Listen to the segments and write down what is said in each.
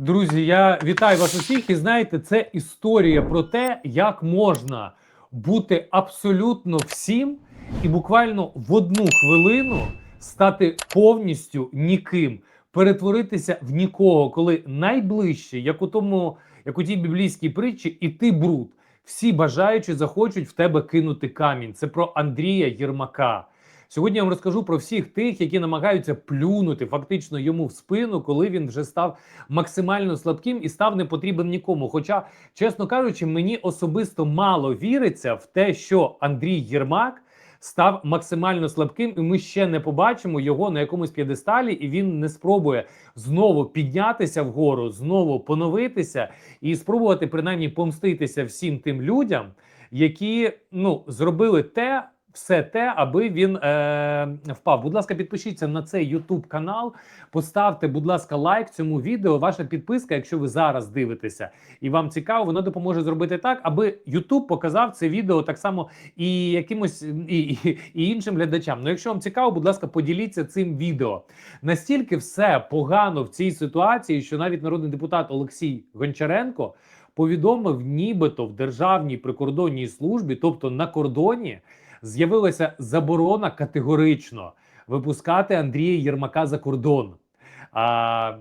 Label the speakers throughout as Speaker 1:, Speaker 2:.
Speaker 1: Друзі, я вітаю вас усіх. І знаєте, це історія про те, як можна бути абсолютно всім і буквально в одну хвилину стати повністю ніким, перетворитися в нікого, коли найближче, як у тому, як у тій біблійській притчі, і ти бруд. Всі бажаючі захочуть в тебе кинути камінь. Це про Андрія Єрмака. Сьогодні я вам розкажу про всіх тих, які намагаються плюнути фактично йому в спину, коли він вже став максимально слабким і став не потрібен нікому. Хоча, чесно кажучи, мені особисто мало віриться в те, що Андрій Єрмак став максимально слабким, і ми ще не побачимо його на якомусь п'єдесталі, і він не спробує знову піднятися вгору, знову поновитися і спробувати принаймні помститися всім тим людям, які ну зробили те. Все те, аби він е, впав. Будь ласка, підпишіться на цей YouTube канал. Поставте, будь ласка, лайк цьому відео. Ваша підписка, якщо ви зараз дивитеся і вам цікаво, воно допоможе зробити так, аби YouTube показав це відео так само і якимось і, і, і іншим глядачам. Ну, якщо вам цікаво, будь ласка, поділіться цим відео. Настільки все погано в цій ситуації, що навіть народний депутат Олексій Гончаренко повідомив, нібито в державній прикордонній службі, тобто на кордоні з'явилася заборона категорично випускати Андрія Єрмака за кордон. А,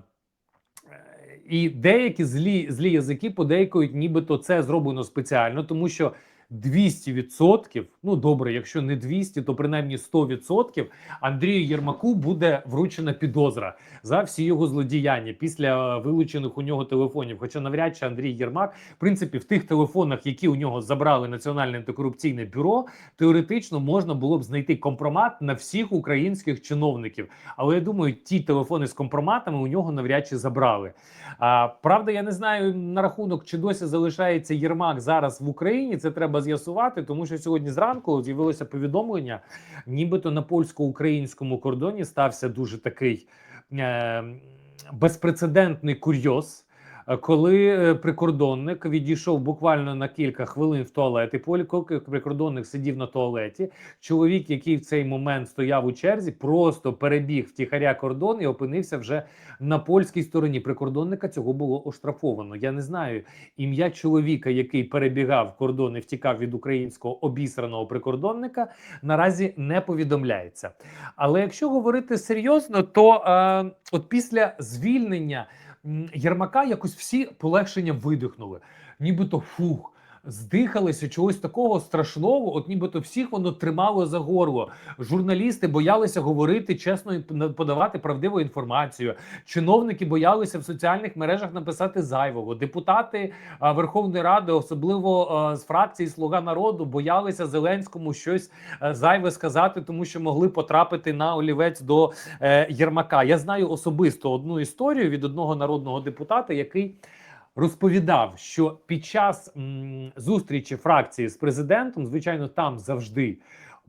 Speaker 1: і деякі злі злі язики подейкують, нібито це зроблено спеціально, тому що 200%, ну добре, якщо не 200, то принаймні 100% Андрію Єрмаку буде вручена підозра за всі його злодіяння після вилучених у нього телефонів. Хоча навряд чи Андрій Єрмак, в принципі, в тих телефонах, які у нього забрали Національне антикорупційне бюро, теоретично можна було б знайти компромат на всіх українських чиновників. Але я думаю, ті телефони з компроматами у нього навряд чи забрали. А правда, я не знаю на рахунок, чи досі залишається Єрмак зараз в Україні. Це треба з'ясувати, тому що сьогодні зранку з'явилося повідомлення, нібито на польсько-українському кордоні стався дуже такий е, безпрецедентний курйоз. Е, Коли е, прикордонник відійшов буквально на кілька хвилин в туалет, і поки прикордонник сидів на туалеті, чоловік, який в цей момент стояв у черзі, просто перебіг втіхаря кордон і опинився вже на польській стороні. Прикордонника цього було оштрафовано. Я не знаю ім'я чоловіка, який перебігав кордон і втікав від українського обісраного прикордонника, наразі не повідомляється. Але якщо говорити серйозно, то е, от після звільнення Єрмака якось всі полегшення видихнули, нібито фух. Здихалися чогось такого страшного, от нібито всіх воно тримало за горло. Журналісти боялися говорити чесно і подавати правдиву інформацію. Чиновники боялися в соціальних мережах написати зайвого. Депутати а, Верховної Ради, особливо а, з фракції Слуга народу, боялися Зеленському щось е, зайве сказати, тому що могли потрапити на олівець до е, Єрмака. Я знаю особисто одну історію від одного народного депутата, який розповідав, що під час зустрічі фракції з президентом, звичайно, там завжди.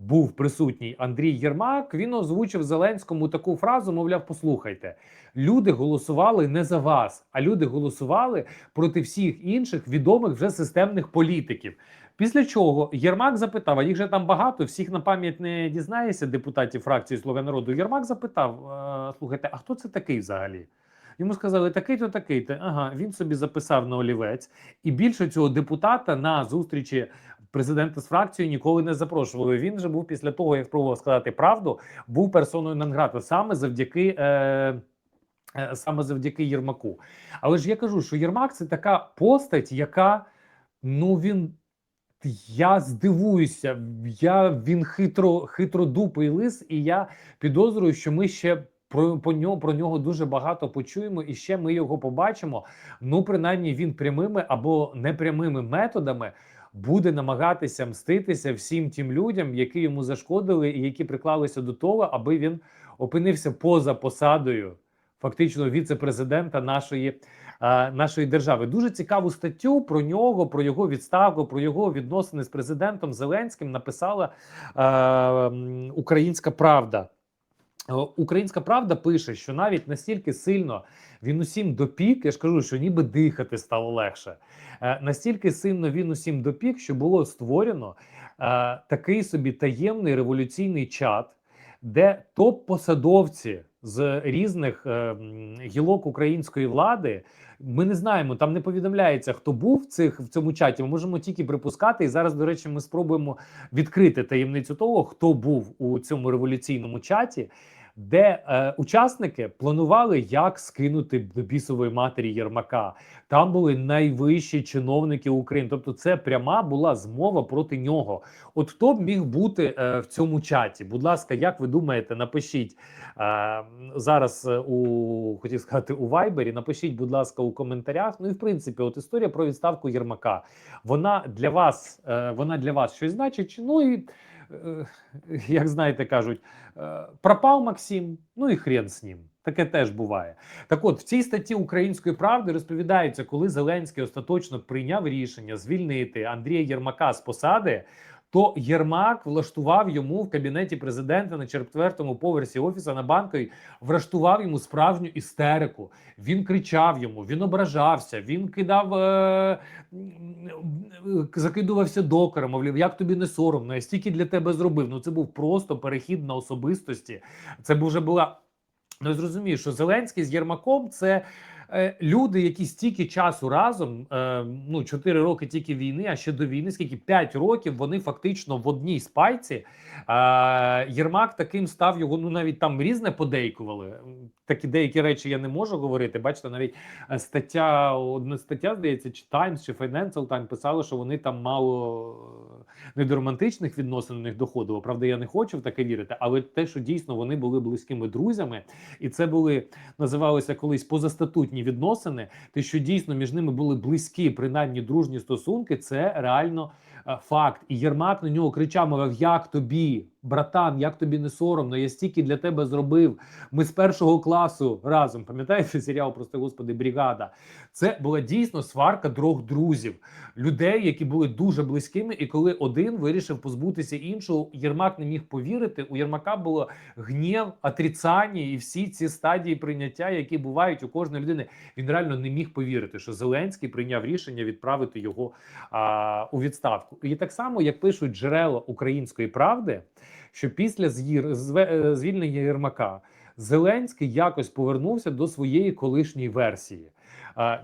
Speaker 1: Був присутній Андрій Єрмак. Він озвучив Зеленському таку фразу: мовляв, послухайте, люди голосували не за вас, а люди голосували проти всіх інших відомих вже системних політиків. Після чого Єрмак запитав: а їх же там багато, всіх на пам'ять не дізнаєшся депутатів фракції Слуга народу. Єрмак запитав: «Е, слухайте, а хто це такий взагалі? Йому сказали, такий-то, такий-то. Ага, він собі записав на олівець, і більше цього депутата на зустрічі президента з фракцією ніколи не запрошували. Він же був після того, як спробував сказати правду, був персоною Нанграта саме завдяки. Е, е, Саме завдяки Єрмаку. Але ж я кажу, що Єрмак це така постать, яка ну він. Я здивуюся, я він хитро хитродупий лис, і я підозрюю, що ми ще про, по нього, про нього дуже багато почуємо, і ще ми його побачимо. Ну, принаймні, він прямими або непрямими методами буде намагатися мститися всім тим людям, які йому зашкодили, і які приклалися до того, аби він опинився поза посадою, фактично віце-президента нашої. Нашої держави дуже цікаву статтю про нього, про його відставку, про його відносини з президентом Зеленським написала е, Українська Правда. Е, Українська правда пише, що навіть настільки сильно він усім допік, я ж кажу, що ніби дихати стало легше. Е, Настільки сильно він усім допік, що було створено е, такий собі таємний революційний чат, де топ-посадовці з різних гілок української влади. Ми не знаємо, там не повідомляється, хто був в цих в цьому чаті. Ми можемо тільки припускати. І зараз, до речі, ми спробуємо відкрити таємницю того, хто був у цьому революційному чаті, де е, учасники планували, як скинути до бісової матері Єрмака. Там були найвищі чиновники України. Тобто, це пряма була змова проти нього. От хто б міг бути е, в цьому чаті? Будь ласка, як ви думаєте, напишіть е, зараз е, у хотів сказати у Вайбері. Напишіть, будь ласка, у коментарях. Ну і в принципі, от історія про відставку Єрмака. Вона для вас, е, вона для вас щось значить. Ну і як знаєте, кажуть, е, пропав Максим, ну і хрен з ним. Таке теж буває. Так от в цій статті Української правди розповідається, коли Зеленський остаточно прийняв рішення звільнити Андрія Єрмака з посади. То Єрмак влаштував йому в кабінеті президента на четвертому поверсі офісу на банковій, влаштував йому справжню істерику. Він кричав йому, він ображався, він кидав, е- закидувався докором, мовляв, як тобі не соромно, я стільки для тебе зробив. Ну це був просто перехід на особистості. Це вже була. Ну зрозумію, що Зеленський з Єрмаком це люди, які стільки часу разом, е, ну 4 роки тільки війни, а ще до війни, скільки 5 років вони фактично в одній спайці. Е, Єрмак таким став його. Ну навіть там різне подейкували. Такі деякі речі я не можу говорити. Бачите, навіть е, стаття, одна стаття, здається, чи Times, чи Financial Times писали, що вони там мало е, не до романтичних відносин у них доходило. Правда, я не хочу в таке вірити, але те, що дійсно вони були близькими друзями, і це були називалися колись позастатутні відносини. Те, що дійсно між ними були близькі, принаймні дружні стосунки, це реально факт. І Єрмак на нього кричав: мовляв, як тобі, братан, як тобі не соромно? Я стільки для тебе зробив. Ми з першого класу разом. Пам'ятаєте серіал Прости Господи, бригада? Це була дійсно сварка двох друзів, людей, які були дуже близькими. І коли один вирішив позбутися іншого, Єрмак не міг повірити. У Єрмака було гнів, отрицання і всі ці стадії прийняття, які бувають у кожної людини. Він реально не міг повірити, що Зеленський прийняв рішення відправити його а, у відставку. І так само, як пишуть джерела української правди, що після е, звільнення Єрмака Зеленський якось повернувся до своєї колишньої версії.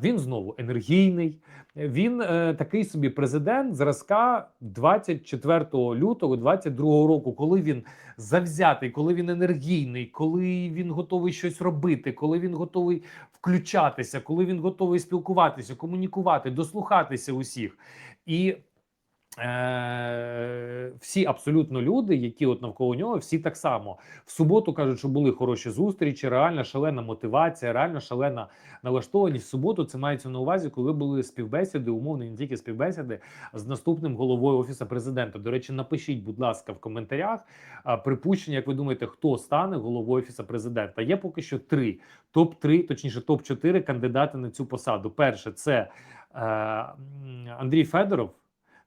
Speaker 1: Він знову енергійний. Він е, такий собі президент зразка 24 лютого 22 року, коли він завзятий, коли він енергійний, коли він готовий щось робити, коли він готовий включатися, коли він готовий спілкуватися, комунікувати, дослухатися усіх. І е, всі абсолютно люди, які от навколо нього, всі так само в суботу кажуть, що були хороші зустрічі, реальна шалена мотивація, реально шалена налаштованість. В суботу це мається на увазі, коли були співбесіди, умовно не тільки співбесіди з наступним головою офісу президента. До речі, напишіть, будь ласка, в коментарях припущення, як ви думаєте, хто стане головою офісу президента. Є поки що три топ 3 точніше, топ 4 кандидати на цю посаду. Перше, це е, Андрій Федоров.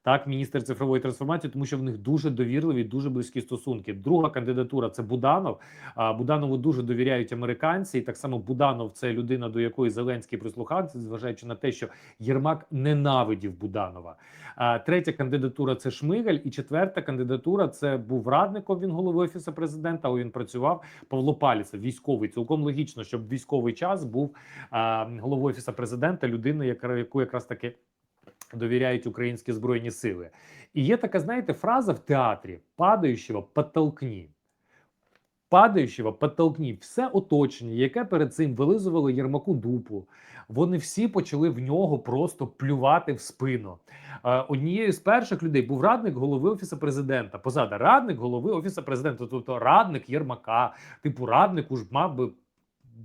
Speaker 1: Так, міністр цифрової трансформації, тому що в них дуже довірливі, дуже близькі стосунки. Друга кандидатура це Буданов. А Буданову дуже довіряють американці. І так само Буданов це людина, до якої Зеленський прислухався, зважаючи на те, що Єрмак ненавидів Буданова. А третя кандидатура це Шмигаль, і четверта кандидатура це був радником. Він голови офісу президента. Він працював Павло Паліцев, військовий. Цілком логічно, щоб військовий час був а, головою офісу президента, людина, яка яку якраз таки довіряють українські збройні сили. І є така, знаєте, фраза в театрі: падаючого потолкні. Падаючого потолкні все оточення, яке перед цим вилизувало Єрмаку дупу. Вони всі почали в нього просто плювати в спину. Е, Однією з перших людей був радник голови офісу президента. Позада радник голови офісу президента, тобто радник Єрмака, типу раднику ж мав би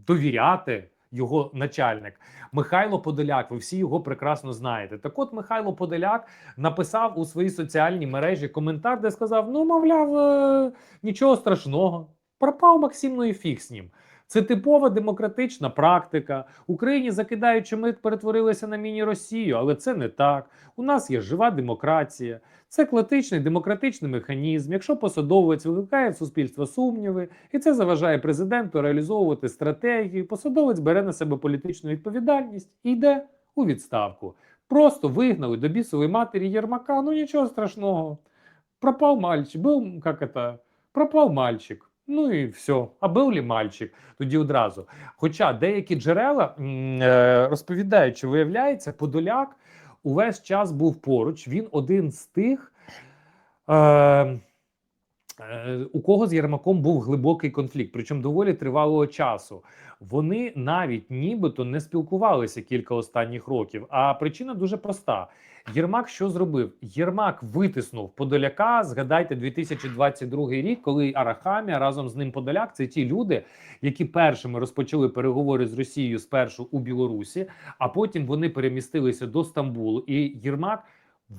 Speaker 1: довіряти його начальник Михайло Подоляк. Ви всі його прекрасно знаєте. Так, от Михайло Подоляк написав у своїй соціальній мережі коментар, де сказав: Ну, мовляв, е, нічого страшного. Пропав Максим, ну і фіг з ним. Це типова демократична практика. Україні закидають, що ми перетворилися на міні-Росію, але це не так. У нас є жива демократія. Це класичний демократичний механізм. Якщо посадовець викликає в суспільство сумніви, і це заважає президенту реалізовувати стратегію, посадовець бере на себе політичну відповідальність і йде у відставку. Просто вигнали до бісової матері Єрмака. Ну нічого страшного. Пропав мальчик. Був як это, пропав мальчик. Ну і все. А був ли мальчик? Тоді одразу. Хоча деякі джерела е, розповідають, що виявляється, Подоляк увесь час був поруч. Він один з тих, е, е, у кого з Єрмаком був глибокий конфлікт, причому доволі тривалого часу. Вони навіть нібито не спілкувалися кілька останніх років. А причина дуже проста. Єрмак що зробив? Єрмак витиснув Подоляка. Згадайте 2022 рік, коли Арахамія разом з ним Подоляк це ті люди, які першими розпочали переговори з Росією спершу у Білорусі, а потім вони перемістилися до Стамбулу. І Єрмак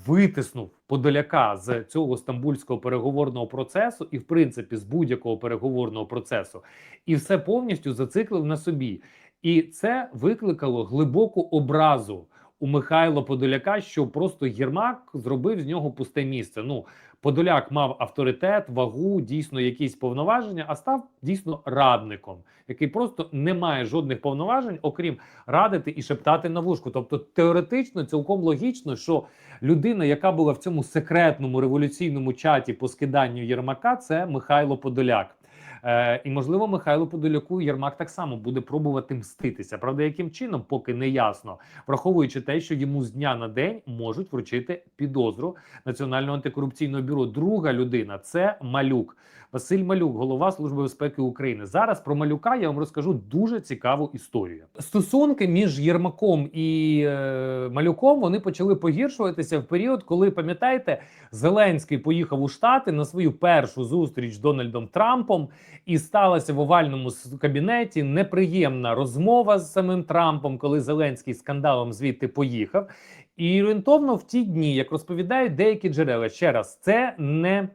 Speaker 1: витиснув Подоляка з цього стамбульського переговорного процесу, і, в принципі, з будь-якого переговорного процесу, і все повністю зациклив на собі. І це викликало глибоку образу у Михайла Подоляка, що просто Єрмак зробив з нього пусте місце. Ну Подоляк мав авторитет, вагу, дійсно якісь повноваження, а став дійсно радником, який просто не має жодних повноважень, окрім радити і шептати на вушку. Тобто, теоретично, цілком логічно, що людина, яка була в цьому секретному революційному чаті по скиданню Єрмака, це Михайло Подоляк. Е, і можливо, Михайлу Подоляку Єрмак так само буде пробувати мститися. Правда, яким чином, поки не ясно, враховуючи те, що йому з дня на день можуть вручити підозру Національного антикорупційного бюро. Друга людина це Малюк. Василь Малюк, голова Служби безпеки України. Зараз про Малюка я вам розкажу дуже цікаву історію. Стосунки між Єрмаком і е, Малюком вони почали погіршуватися в період, коли пам'ятаєте, Зеленський поїхав у Штати на свою першу зустріч з Дональдом Трампом, і сталася в овальному кабінеті неприємна розмова з самим Трампом, коли Зеленський скандалом звідти поїхав. І орієнтовно в ті дні, як розповідають деякі джерела, ще раз, це не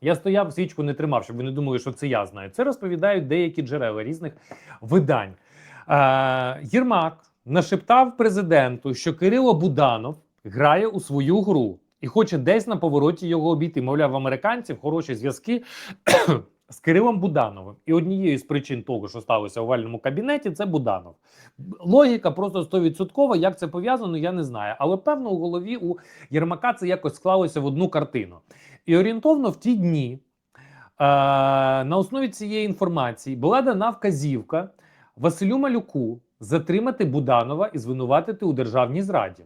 Speaker 1: я стояв, свічку не тримав, щоб ви не думали, що це я знаю. Це розповідають деякі джерела різних видань. Е, Єрмак нашептав президенту, що Кирило Буданов грає у свою гру і хоче десь на повороті його обійти. Мовляв, американців хороші зв'язки з Кирилом Будановим. І однією з причин того, що сталося в овальному кабінеті, це Буданов. Логіка просто 100%. Як це пов'язано, я не знаю. Але певно у голові у Єрмака це якось склалося в одну картину. І орієнтовно в ті дні е, на основі цієї інформації була дана вказівка Василю Малюку затримати Буданова і звинуватити у державній зраді.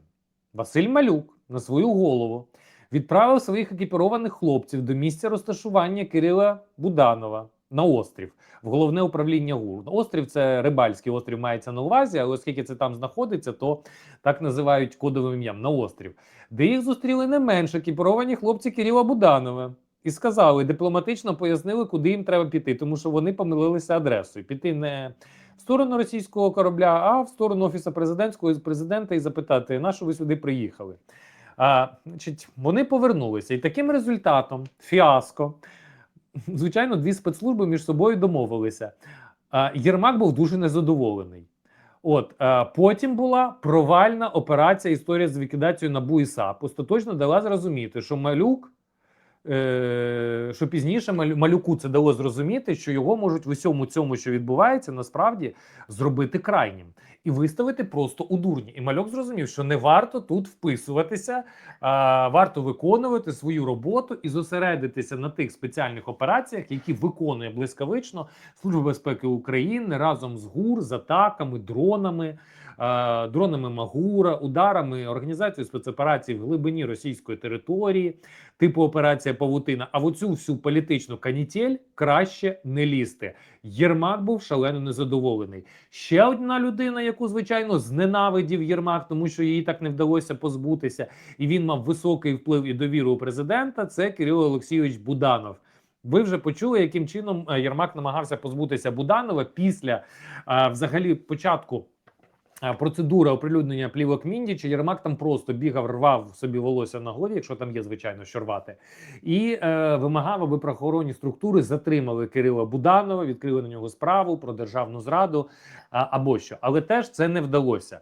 Speaker 1: Василь Малюк на свою голову відправив своїх екіпірованих хлопців до місця розташування Кирила Буданова на острів в головне управління ГУР. Острів це рибальський острів мається на увазі, але оскільки це там знаходиться, то так називають кодовим ім'ям на острів, де їх зустріли не менш екіпіровані хлопці Кирила Буданова. І сказали, дипломатично пояснили, куди їм треба піти, тому що вони помилилися адресою. Піти не в сторону російського корабля, а в сторону офісу президентського президента і запитати, на що ви сюди приїхали. А, значить, вони повернулися, і таким результатом фіаско. Звичайно, дві спецслужби між собою домовилися. А, Єрмак був дуже незадоволений. От а, потім була провальна операція історія з ліквідацією НАБУ і САП. Остаточно дала зрозуміти, що малюк. Е, що пізніше Малю- малюку це дало зрозуміти, що його можуть в усьому цьому, що відбувається, насправді зробити крайнім і виставити просто у дурні. І малюк зрозумів, що не варто тут вписуватися, а варто виконувати свою роботу і зосередитися на тих спеціальних операціях, які виконує блискавично Служба безпеки України разом з ГУР, з атаками, дронами. Е, Дронами Магура, ударами організацією спецоперацій в глибині російської території, типу операція Павутина. А в оцю всю політичну канітель краще не лізти. Єрмак був шалено незадоволений. Ще одна людина, яку звичайно зненавидів Єрмак, тому що їй так не вдалося позбутися, і він мав високий вплив і довіру у президента. Це Кирило Олексійович Буданов. Ви вже почули, яким чином е, Єрмак намагався позбутися Буданова після е, взагалі початку. Процедура оприлюднення плівок Міндіча Єрмак там просто бігав, рвав собі волосся на голові, якщо там є, звичайно, що рвати, і е, вимагав, аби правоохоронні структури затримали Кирила Буданова, відкрили на нього справу про державну зраду а, або що. Але теж це не вдалося.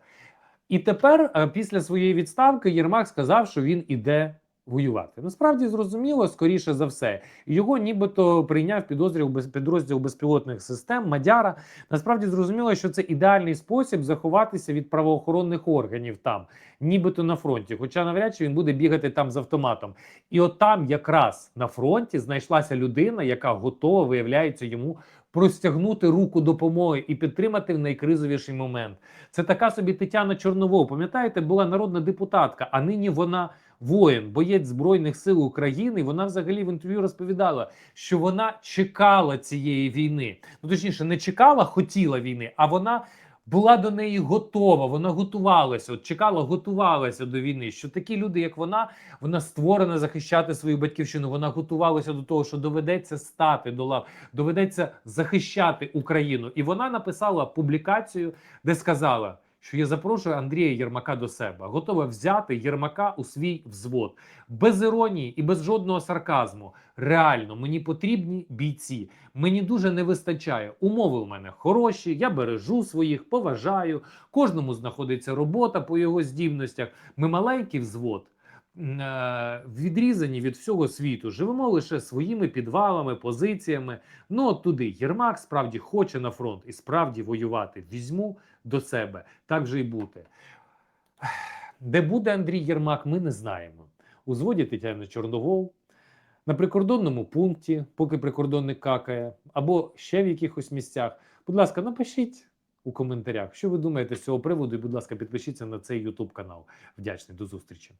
Speaker 1: І тепер, е, після своєї відставки, Єрмак сказав, що він іде воювати. Насправді зрозуміло, скоріше за все, його нібито прийняв підозріл без підрозділ безпілотних систем Мадяра. Насправді зрозуміло, що це ідеальний спосіб заховатися від правоохоронних органів там, нібито на фронті. Хоча навряд чи він буде бігати там з автоматом. І от там, якраз на фронті, знайшлася людина, яка готова, виявляється, йому простягнути руку допомоги і підтримати в найкризовіший момент. Це така собі Тетяна Чорновол. Пам'ятаєте, була народна депутатка, а нині вона воїн, боєць Збройних сил України. Вона взагалі в інтерв'ю розповідала, що вона чекала цієї війни. Ну точніше, не чекала, хотіла війни, а вона. Була до неї готова, вона готувалася, от чекала, готувалася до війни. Що такі люди, як вона, вона створена захищати свою батьківщину. Вона готувалася до того, що доведеться стати до лав, доведеться захищати Україну. І вона написала публікацію, де сказала, що я запрошую Андрія Єрмака до себе, готова взяти Єрмака у свій взвод без іронії і без жодного сарказму. Реально, мені потрібні бійці. Мені дуже не вистачає. Умови у мене хороші. Я бережу своїх, поважаю. Кожному знаходиться робота по його здібностях. Ми маленький взвод. е, Відрізані від всього світу, живемо лише своїми підвалами, позиціями. Ну от туди Єрмак справді хоче на фронт і справді воювати. Візьму до себе. Так же і бути. Де буде Андрій Єрмак, ми не знаємо. У зводі Тетяни Чорновол, на прикордонному пункті, поки прикордонник какає, або ще в якихось місцях. Будь ласка, напишіть у коментарях, що ви думаєте з цього приводу, і, будь ласка, підпишіться на цей YouTube канал. Вдячний до зустрічі.